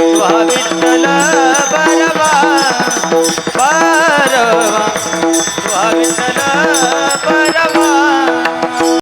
विठ्ठल परवा परवा विठ्ठल